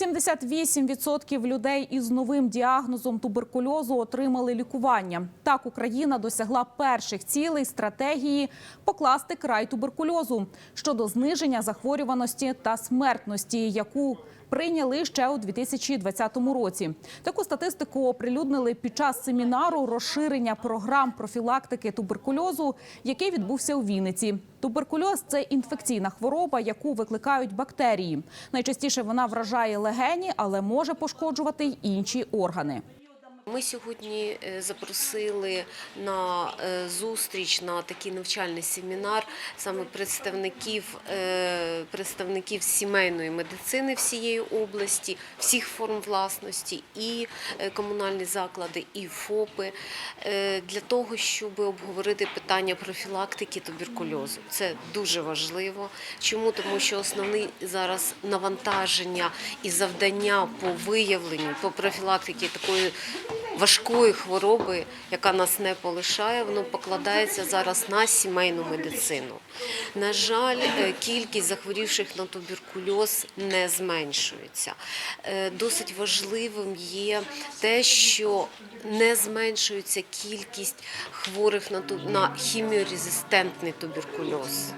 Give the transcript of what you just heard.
78% людей із новим діагнозом туберкульозу отримали лікування. Так Україна досягла перших цілей стратегії покласти край туберкульозу щодо зниження захворюваності та смертності, яку прийняли ще у 2020 році. Таку статистику оприлюднили під час семінару розширення програм профілактики туберкульозу, який відбувся у Вінниці. Туберкульоз це інфекційна хвороба, яку викликають бактерії. Найчастіше вона вражає легені, але може пошкоджувати й інші органи. Ми сьогодні е, запросили на е, зустріч на такий навчальний семінар саме представників, е, представників сімейної медицини всієї області, всіх форм власності, і комунальні заклади, і ФОПи для того, щоб обговорити питання профілактики туберкульозу. Це дуже важливо. Чому? Тому що основне зараз навантаження і завдання по виявленню, по профілактиці такої важкої хвороби, яка нас не полишає, воно покладається зараз на сімейну медицину. На жаль, е, кількість захворівших на туберкульоз не зменшується. Е, Досить важливим є те, що не зменшується кількість хворих на хіміорезистентний туберкульоз.